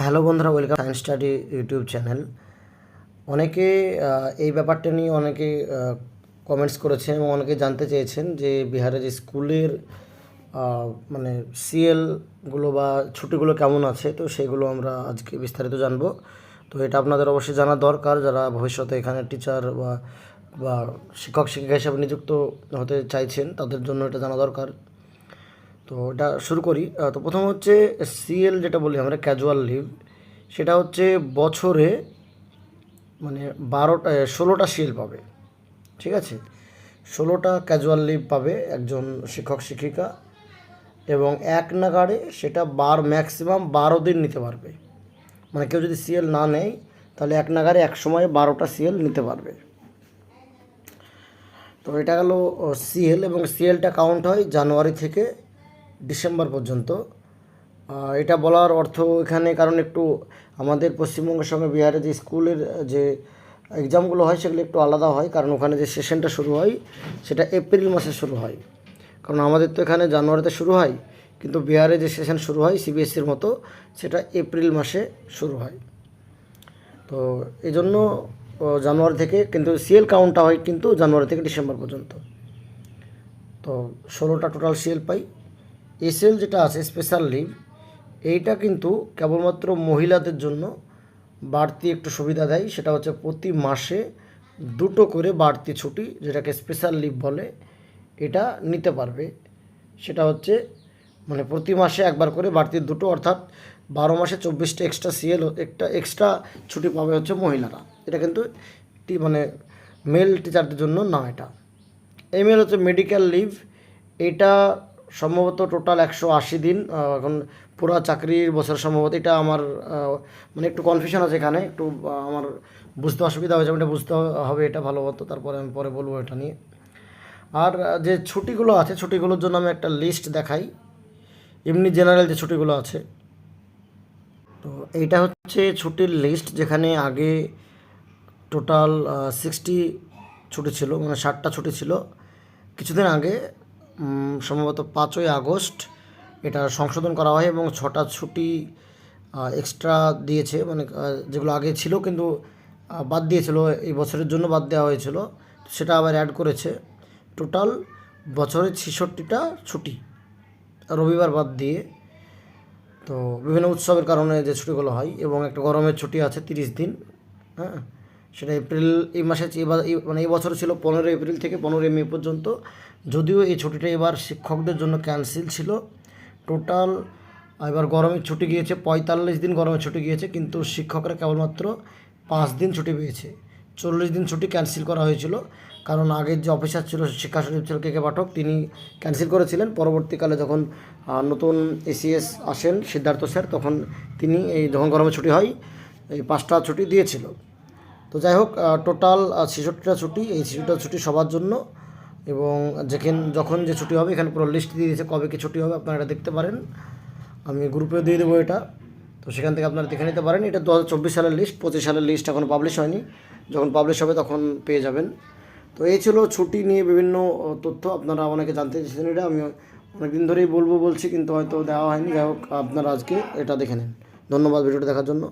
Hello বন্ধুরা welcome science study YouTube channel. অনেকে এই ব্যাপারটা নিয়ে অনেকে কমেন্টস করেছেন এবং অনেকে জানতে চেয়েছেন যে বিহারের স্কুলের আহ, মানে সিএলগুলো বা ছুটিগুলো কেমন আছে তো সেগুলো আমরা আজকে বিস্তারিত জানব। তো এটা আপনাদের অবশ্যই জানা দরকার যারা ভবিষ্যতে এখানে টিচার বা বা শিক্ষক শিক্ষিকা হিসাবে নিযুক্ত হতে চাইছেন তাদের জন্য এটা জানা দরকার। তো এটা শুরু করি। তো প্রথম হচ্ছে সিএল যেটা বলি আমরা ক্যাজুয়াল লিভ সেটা হচ্ছে বছরে মানে বারোটা ষোলোটা সিএল পাবে। ঠিক আছে? ষোলোটা ক্যাজুয়াল লিভ পাবে একজন শিক্ষক, শিক্ষিকা এবং এক নাগাড়ে সেটা বার ম্যাক্সিমাম বারো দিন নিতে পারবে। মানে কেউ যদি সিএল না নেয়, তাহলে এক নাগারে এক সময়ে বারোটা সিএল নিতে পারবে। তো এটা গেল সিএল এবং সিএলটা কাউন্ট হয় জানুয়ারি থেকে ডিসেম্বর পর্যন্ত। এটা বলার অর্থ এখানে কারণ একটু আমাদের পশ্চিমবঙ্গের সঙ্গে বিহারে যে স্কুলের যে এক্সামগুলো হয় সেগুলো একটু আলাদা হয়। কারণ ওখানে যে সেশনটা শুরু হয়, সেটা এপ্রিল মাসে শুরু হয়। কারণ আমাদের তো এখানে জানুয়ারিতে শুরু হয়, কিন্তু বিহারে যে সেশন শুরু হয় সিবিএসসির মতো, সেটা এপ্রিল মাসে শুরু হয়। তো এই জন্য জানুয়ারি থেকে, কিন্তু সিএল কাউন্টটা হয় কিন্তু জানুয়ারি থেকে ডিসেম্বর পর্যন্ত। তো ষোলোটা টোটাল সিএল পাই। এসএল যেটা আছে স্পেশাল লিভ এইটা কিন্তু কেবলমাত্র মহিলাদের জন্য বাড়তি একটু সুবিধা দেয়। সেটা হচ্ছে প্রতি মাসে দুটো করে বাড়তি ছুটি, যেটাকে স্পেশাল লিভ বলে, এটা নিতে পারবে। সেটা হচ্ছে মানে প্রতি মাসে একবার করে বাড়তি দুটো, অর্থাৎ বারো মাসে চব্বিশটা এক্সট্রা সিএল একটা এক্সট্রা ছুটি পাবে হচ্ছে মহিলারা। এটা কিন্তু মানে মেল টিচারদের জন্য না এটা। এই মেল হচ্ছে মেডিকেল লিভ এটা সম্ভবত টোটাল একশো আশি দিন এখন পুরো চাকরির বছর সম্ভবত, এটা আমার মানে একটু কনফিউশন আছে এখানে, একটু আমার বুঝতে অসুবিধা হয়েছে এটা বুঝতে হবে এটা ভালো মতো, তারপরে আমি পরে বলব এটা নিয়ে। আর যে ছুটিগুলো আছে, ছুটিগুলোর জন্য আমি একটা লিস্ট দেখাই। এমনি জেনারেল যে ছুটিগুলো আছে। তো এইটা হচ্ছে ছুটির লিস্ট যেখানে আগে টোটাল সিক্সটি ছুটি ছিল মানে ষাটটা ছুটি ছিল। কিছুদিন আগে সম্ভবত পাঁচই আগস্ট এটা সংশোধন করা হয় এবং ছটা ছুটি এক্সট্রা দিয়েছে মানে যেগুলো আগে ছিল কিন্তু বাদ দিয়েছিল, এই বছরের জন্য বাদ দেওয়া হয়েছিল। সেটা আবার অ্যাড করেছে। টোটাল বছরে ছেষট্টিটা ছুটি, রবিবার বাদ দিয়ে। তো বিভিন্ন উৎসবের কারণে যে ছুটিগুলো হয় এবং একটা গরমের ছুটি আছে তিরিশ দিন হ্যাঁ? সেটা এপ্রিল, এই মাসে মানে এই বছর ছিল পনেরো এপ্রিল থেকে পনেরোই মে পর্যন্ত। যদিও এই ছুটিটা এবার শিক্ষকদের জন্য ক্যান্সেল ছিল। টোটাল এবার গরমের ছুটি গিয়েছে, পঁয়তাল্লিশ দিন গরমের ছুটি গিয়েছে, কিন্তু শিক্ষকরা কেবলমাত্র পাঁচ দিন ছুটি পেয়েছে। চল্লিশ দিন ছুটি ক্যান্সেল করা হয়েছিল। কারণ আগের যে অফিসার ছিল, শিক্ষা সচিব ছিল কে কে পাঠক, তিনি ক্যান্সেল করেছিলেন। পরবর্তীকালে যখন নতুন এসিএস আসেন সিদ্ধার্থ স্যার, তখন তিনি এই যখন গরমের ছুটি হয়, এই পাঁচটা ছুটি দিয়েছিল। তো যাই হোক টোটাল ছেষট্টিটা ছুটি। এই ছেষট্টিটা ছুটি সবার জন্য। এবং যেখান, যখন যে ছুটি হবে, এখানে পুরো লিস্ট দিয়ে দিয়েছে কবে কী ছুটি হবে, আপনারা এটা দেখতে পারেন। আমি গ্রুপেও দিয়ে দেবো এটা। তো সেখান থেকে আপনারা দেখে নিতে পারেন। এটা দু হাজার চব্বিশ সালের লিস্ট পঁচিশ সালের লিস্ট এখনও পাবলিশ হয়নি। যখন পাবলিশ হবে, তখন পেয়ে যাবেন। তো এই ছিল ছুটি নিয়ে বিভিন্ন তথ্য। আপনারা অনেকে জানতে চেয়েছেন এটা। আমি অনেকদিন ধরেই বলব বলছি, কিন্তু হয়তো দেওয়া হয়নি। যাই হোক, আপনারা আজকে এটা দেখে নিন। ধন্যবাদ ভিডিওটা দেখার জন্য।